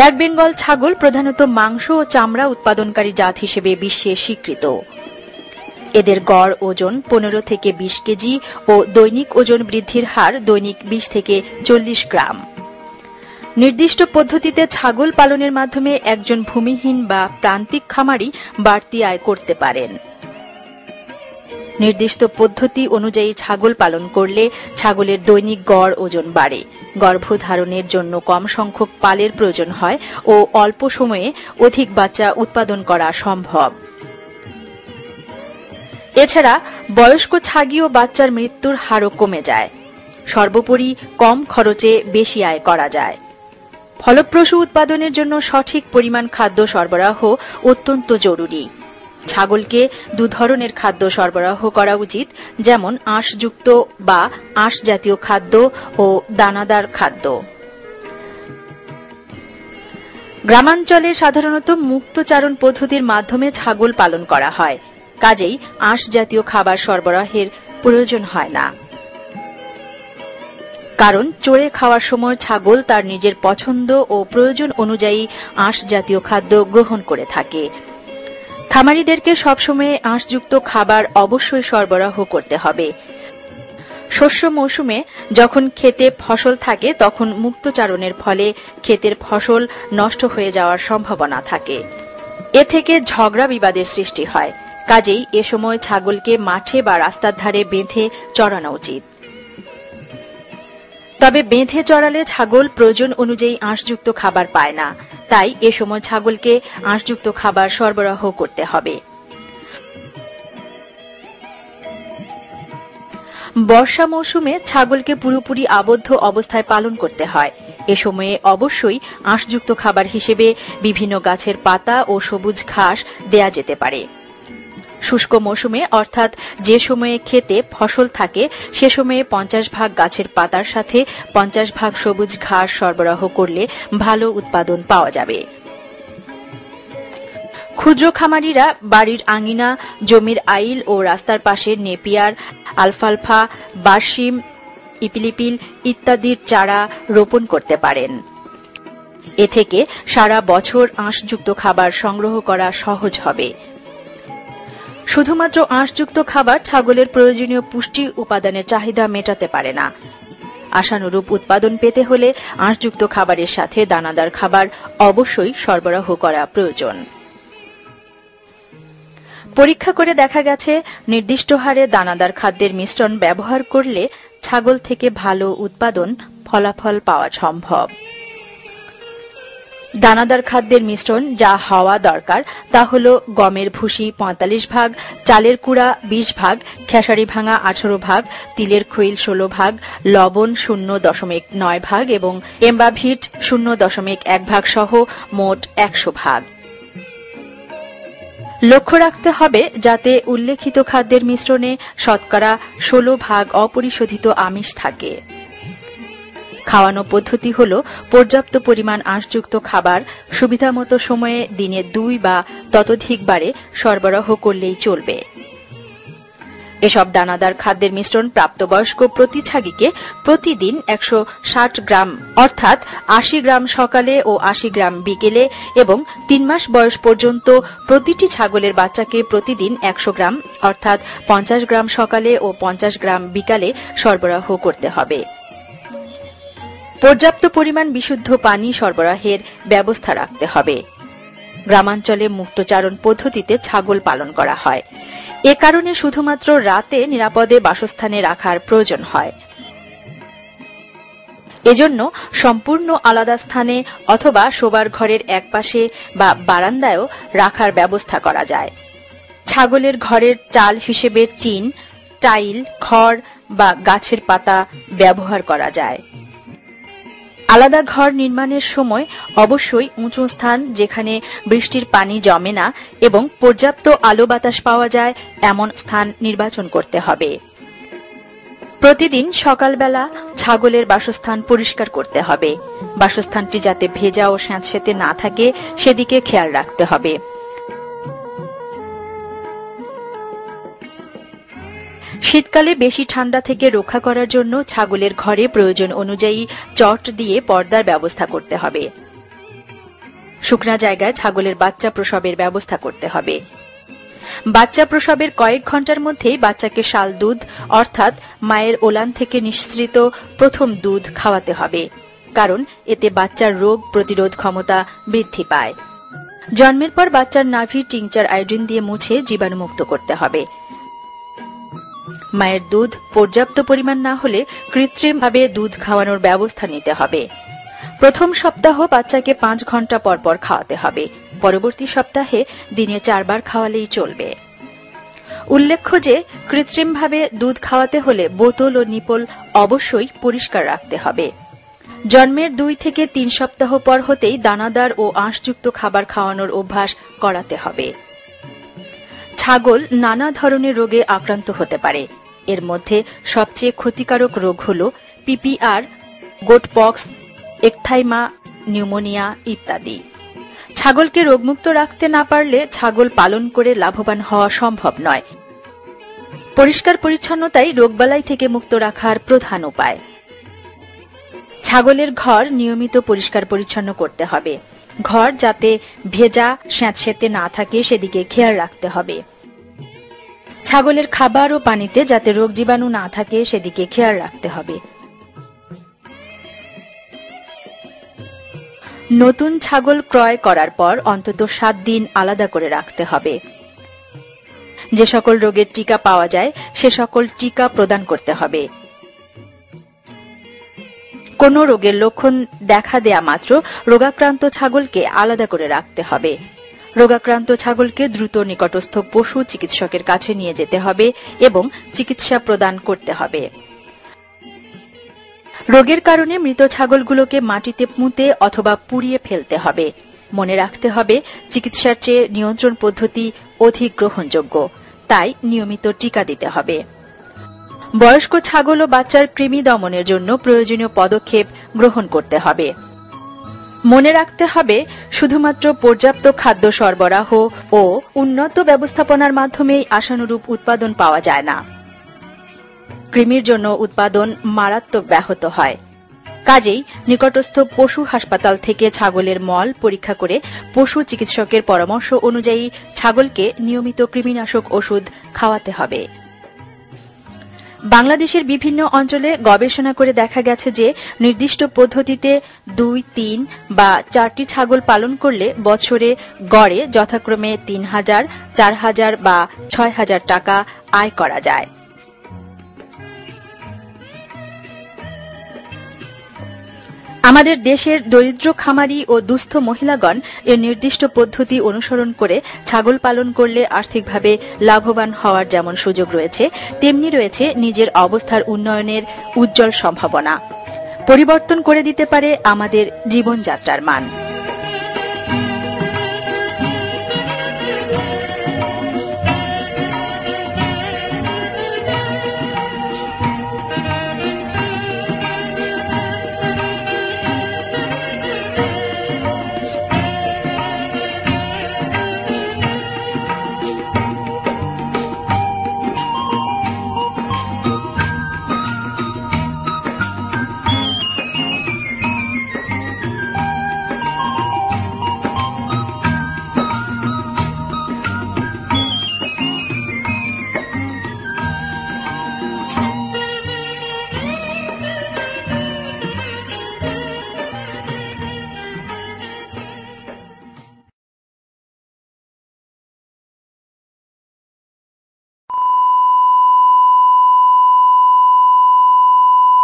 Black Bengal ছাগল প্রধানত মাংস ও চামড়া উৎপাদনকারী জাত হিসেবে বিশ্বে স্বীকৃত। এদের গড় ওজন পনেরো থেকে বিশ কেজি ও দৈনিক ওজন বৃদ্ধির হার দৈনিক বিশ থেকে চল্লিশ গ্রাম। নির্দিষ্ট পদ্ধতিতে ছাগল পালনের মাধ্যমে একজন ভূমিহীন বা প্রান্তিক খামারি বাড়তি আয় করতে পারেন। নির্দিষ্ট পদ্ধতি অনুযায়ী ছাগল পালন করলে ছাগলের দৈনিক গড় ওজন বাড়ে। গর্ভধারণের জন্য কম সংখ্যক পালের প্রয়োজন হয় ও অল্প সময়ে অধিক বাচ্চা উৎপাদন করা সম্ভব। এছাড়া বয়স্ক ছাগি ও বাচ্চার মৃত্যুর হারও কমে যায়। সর্বোপরি কম খরচে বেশি আয় করা যায়। ফলপ্রসূ উৎপাদনের জন্য সঠিক পরিমাণ খাদ্য সরবরাহ অত্যন্ত জরুরি। ছাগলকে দু ধরনের খাদ্য সরবরাহ করা উচিত, যেমন আঁশযুক্ত বা আঁশ জাতীয় খাদ্য ও দানাদার খাদ্য। গ্রামাঞ্চলে সাধারণত মুক্তচারণ পদ্ধতির মাধ্যমে ছাগল পালন করা হয়। কাজেই আঁশ জাতীয় খাবার সরবরাহের প্রয়োজন হয় না। কারণ চড়ে খাওয়ার সময় ছাগল তার নিজের পছন্দ ও প্রয়োজন অনুযায়ী আঁশ জাতীয় খাদ্য গ্রহণ করে থাকে। খামারিদেরকে সবসময় আঁশযুক্ত খাবার অবশ্যই সরবরাহ করতে হবে। শস্য মৌসুমে যখন ক্ষেতে ফসল থাকে, তখন মুক্তচারণের ফলে ক্ষেতের ফসল নষ্ট হয়ে যাওয়ার সম্ভাবনা থাকে। এ থেকে ঝগড়া বিবাদের সৃষ্টি হয়। কাজেই এ সময় ছাগলকে মাঠে বা রাস্তার ধারে বেঁধে চড়ানো উচিত। তবে বেঁধে চড়ালে ছাগল প্রয়োজন অনুযায়ী আঁশযুক্ত খাবার পায় না। তাই এ সময় ছাগলকে আঁশযুক্ত খাবার সরবরাহ করতে হবে। বর্ষা মৌসুমে ছাগলকে পুরোপুরি আবদ্ধ অবস্থায় পালন করতে হয়। এ সময়ে অবশ্যই আঁশযুক্ত খাবার হিসেবে বিভিন্ন গাছের পাতা ও সবুজ ঘাস দেয়া যেতে পারে। শুষ্ক মৌসুমে, অর্থাৎ যে সময়ে খেতে ফসল থাকে, সে সময়ে পঞ্চাশ ভাগ গাছের পাতার সাথে পঞ্চাশ ভাগ সবুজ ঘাস সরবরাহ করলে ভালো উৎপাদন পাওয়া যাবে। ক্ষুদ্র খামারিরা বাড়ির আঙিনা, জমির আইল ও রাস্তার পাশে নেপিয়ার, আলফালফা বার্সিম ইপিলিপিল ইত্যাদির চারা রোপণ করতে পারেন। এ থেকে সারা বছর আঁশযুক্ত খাবার সংগ্রহ করা সহজ হবে। শুধুমাত্র আঁশযুক্ত খাবার ছাগলের প্রয়োজনীয় পুষ্টি উপাদানের চাহিদা মেটাতে পারে না। আশানুরূপ উৎপাদন পেতে হলে আঁশযুক্ত খাবারের সাথে দানাদার খাবার অবশ্যই সরবরাহ করা প্রয়োজন। পরীক্ষা করে দেখা গেছে, নির্দিষ্ট হারে দানাদার খাদ্যের মিশ্রণ ব্যবহার করলে ছাগল থেকে ভালো উৎপাদন, ফলাফল পাওয়া সম্ভব। দানাদার খাদ্যের মিশ্রণ যা হওয়া দরকার, তা হল গমের ভুসি পঁয়তাল্লিশ ভাগ, চালের কুড়া বিশ ভাগ, খেসারি ভাঙা আঠারো ভাগ, তিলের খৈল ষোলো ভাগ, লবণ শূন্য দশমিক নয় ভাগ এবং এম্বাভিট শূন্য দশমিক এক ভাগ সহ মোট একশো ভাগ। লক্ষ্য রাখতে হবে যাতে উল্লেখিত খাদ্যের মিশ্রণে শতকরা ষোলো ভাগ অপরিশোধিত আমিষ থাকে। খাওয়ানো পদ্ধতি হল পর্যাপ্ত পরিমাণ আঁশযুক্ত খাবার সুবিধামতো সময়ে দিনে দুই বা ততোধিকবারে সরবরাহ করলেই চলবে। এসব দানাদার খাদ্যের মিশ্রণ প্রাপ্তবয়স্ক প্রতি ছাগিকে প্রতিদিন একশো ষাট গ্রাম, অর্থাৎ আশি গ্রাম সকালে ও আশি গ্রাম বিকেলে এবং তিন মাস বয়স পর্যন্ত প্রতিটি ছাগলের বাচ্চাকে প্রতিদিন একশো গ্রাম, অর্থাৎ পঞ্চাশ গ্রাম সকালে ও পঞ্চাশ গ্রাম বিকালে সরবরাহ করতে হবে। পর্যাপ্ত পরিমাণ বিশুদ্ধ পানি সরবরাহের ব্যবস্থা রাখতে হবে। গ্রামাঞ্চলে মুক্তচারণ পদ্ধতিতে ছাগল পালন করা হয়। এ কারণে শুধুমাত্র রাতে নিরাপদে বাসস্থানে রাখার প্রয়োজন হয়। এজন্য সম্পূর্ণ আলাদা স্থানে অথবা শোবার ঘরের একপাশে বা বারান্দায়ও রাখার ব্যবস্থা করা যায়। ছাগলের ঘরের চাল হিসেবে টিন, টাইল, খড় বা গাছের পাতা ব্যবহার করা যায়। আলাদা ঘর নির্মাণের সময় অবশ্যই উঁচু স্থান যেখানে বৃষ্টির পানি জমে না এবং পর্যাপ্ত আলো বাতাস পাওয়া যায় এমন স্থান নির্বাচন করতে হবে। প্রতিদিন সকালবেলা ছাগলের বাসস্থান পরিষ্কার করতে হবে। বাসস্থানটি যাতে ভেজা ও স্যাঁতসেঁতে না থাকে, সেদিকে খেয়াল রাখতে হবে। শীতকালে বেশি ঠান্ডা থেকে রক্ষা করার জন্য ছাগলের ঘরে প্রয়োজন অনুযায়ী চট দিয়ে পর্দার ব্যবস্থা করতে হবে। শুকনা জায়গায় ছাগলের বাচ্চা প্রসবের ব্যবস্থা করতে হবে। বাচ্চা প্রসবের কয়েক ঘণ্টার মধ্যেই বাচ্চাকে শাল দুধ, অর্থাৎ মায়ের ওলান থেকে নিঃসৃত প্রথম দুধ খাওয়াতে হবে, কারণ এতে বাচ্চার রোগ প্রতিরোধ ক্ষমতা বৃদ্ধি পায়। জন্মের পর বাচ্চার নাভি টিংচার আয়োডিন দিয়ে মুছে জীবাণুমুক্ত করতে হবে। মায়ের দুধ পর্যাপ্ত পরিমাণ না হলে কৃত্রিমভাবে দুধ খাওয়ানোর ব্যবস্থা নিতে হবে। প্রথম সপ্তাহ বাচ্চাকে পাঁচ ঘণ্টা পর পর খাওয়াতে হবে। পরবর্তী সপ্তাহে দিনে চারবার খাওয়ালেই চলবে। উল্লেখ্য যে, কৃত্রিমভাবে দুধ খাওয়াতে হলে বোতল ও নিপল অবশ্যই পরিষ্কার রাখতে হবে। জন্মের দুই থেকে তিন সপ্তাহ পর হতেই দানাদার ও আঁশযুক্ত খাবার খাওয়ানোর অভ্যাস করাতে হবে। ছাগল নানা ধরনের রোগে আক্রান্ত হতে পারে। এর মধ্যে সবচেয়ে ক্ষতিকারক রোগ হল পিপিআর, গোটপক্স, একথাইমা, নিউমোনিয়া ইত্যাদি। ছাগলকে রোগমুক্ত রাখতে না পারলে ছাগল পালন করে লাভবান হওয়া সম্ভব নয়। পরিষ্কার পরিচ্ছন্নতাই রোগবালাই থেকে মুক্ত রাখার প্রধান উপায়। ছাগলের ঘর নিয়মিত পরিষ্কার পরিচ্ছন্ন করতে হবে। ঘর যাতে ভেজা, স্যাঁতসেঁতে না থাকে সেদিকে খেয়াল রাখতে হবে। ছাগলের খাবার ও পানিতে যাতে রোগ জীবাণু না থাকে, সেদিকে খেয়াল রাখতে হবে। নতুন ছাগল ক্রয় করার পর অন্তত সাত দিন আলাদা করে রাখতে হবে। যে সকল রোগের টিকা পাওয়া যায়, সে সকল টিকা প্রদান করতে হবে। কোন রোগের লক্ষণ দেখা দেয়া মাত্র, রোগাক্রান্ত ছাগলকে আলাদা করে রাখতে হবে। রোগাক্রান্ত ছাগলকে দ্রুত নিকটস্থ পশু চিকিৎসকের কাছে নিয়ে যেতে হবে এবং চিকিৎসা প্রদান করতে হবে। রোগের কারণে মৃত ছাগলগুলোকে মাটিতে পুঁতে অথবা পুড়িয়ে ফেলতে হবে। মনে রাখতে হবে, চিকিৎসার চেয়ে নিয়ন্ত্রণ পদ্ধতি অধিক গ্রহণযোগ্য। তাই নিয়মিত টিকা দিতে হবে। বয়স্ক ছাগল ও বাচ্চার কৃমি দমনের জন্য প্রয়োজনীয় পদক্ষেপ গ্রহণ করতে হবে। মনে রাখতে হবে, শুধুমাত্র পর্যাপ্ত খাদ্য সরবরাহ ও উন্নত ব্যবস্থাপনার মাধ্যমেই আশানুরূপ উৎপাদন পাওয়া যায় না। কৃমির জন্য উৎপাদন মারাত্মক ব্যাহত হয়। কাজেই নিকটস্থ পশু হাসপাতাল থেকে ছাগলের মল পরীক্ষা করে পশু চিকিৎসকের পরামর্শ অনুযায়ী ছাগলকে নিয়মিত কৃমিনাশক ওষুধ খাওয়াতে হবে। বাংলাদেশের বিভিন্ন অঞ্চলে গবেষণা করে দেখা গেছে যে নির্দিষ্ট পদ্ধতিতে দুই, তিন বা চারটি ছাগল পালন করলে বছরে গড়ে যথাক্রমে তিন হাজার, চার হাজার বা ছয় হাজার টাকা আয় করা যায়। আমাদের দেশের দরিদ্র খামারি ও দুস্থ মহিলাগণ এর নির্দিষ্ট পদ্ধতি অনুসরণ করে ছাগল পালন করলে আর্থিকভাবে লাভবান হওয়ার যেমন সুযোগ রয়েছে, তেমনি রয়েছে নিজের অবস্থার উন্নয়নের উজ্জ্বল সম্ভাবনা। পরিবর্তন করে দিতে পারে আমাদের জীবনযাত্রার মান।